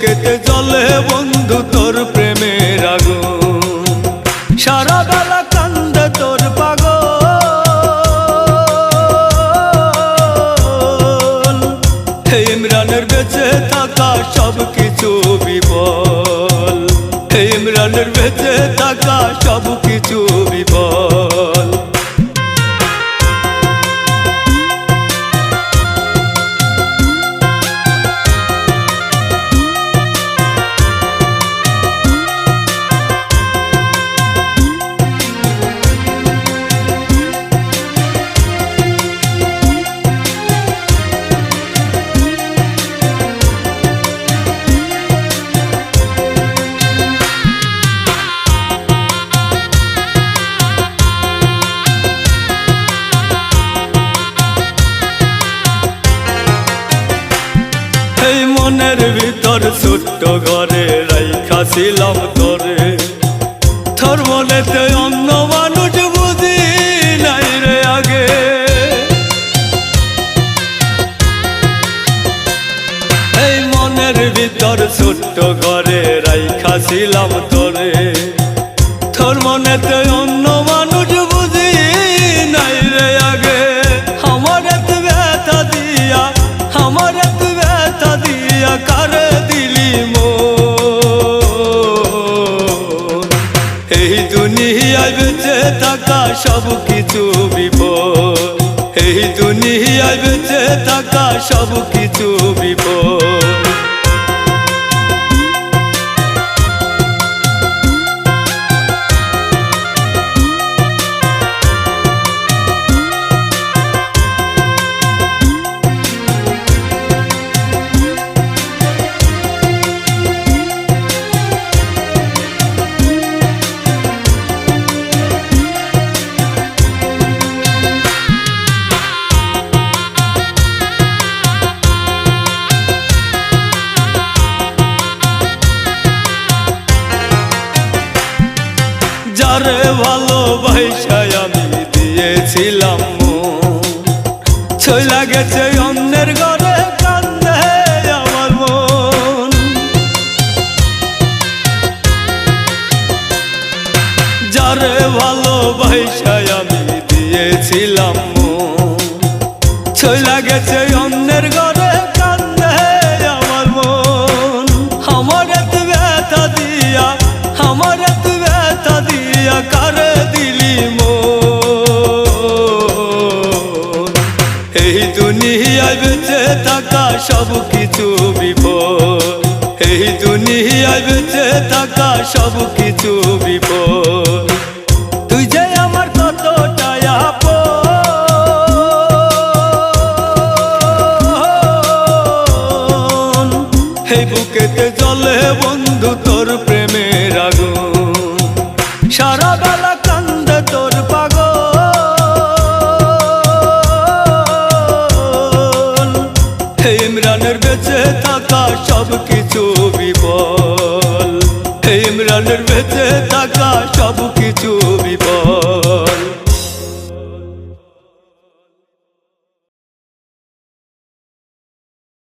কেটে জলে বন্ধু, তোর প্রেমের আগু সারা বেলা কান্দে তোর পাগল। হে ইমরানের বেঁচে থাকা সব কিছু বিপদ হে ইমরানের বেঁচে থাকা সব কিছু বিপদ এই মনের ভিতর ছোট্ট ঘরে রাইখা ছিলাম তোরে তোর মনেতে অন্য মানুষ বুঝি নাই রে আগে। এই মনের ভিতর ছোট্ট ঘরে রাইখা ছিলাম তোরে তোর মনেতে অন্য সব কিছু বিপদ। এই দুনিয়ায় বেঁচে থাকা সব কিছু বিপদ। ভালোবাসায় আমি দিয়েছিলাম ছইলা গেছে অন্যের ঘরে ভালোবাসায় আমি দিয়েছিলাম ছইলা গেছে অন্যের ঘরে এই দুনিয়ায় বেঁচে থাকা সব কিছু বিপদ। এই দুনিয়ায় বেঁচে থাকা সব কিছু বিপদ। বুকেতে জলে বন্ধু ইমরানের বেঁচে থাকা সব কিছু বিপল ইমরানের বেঁচে থাকা সব কিছু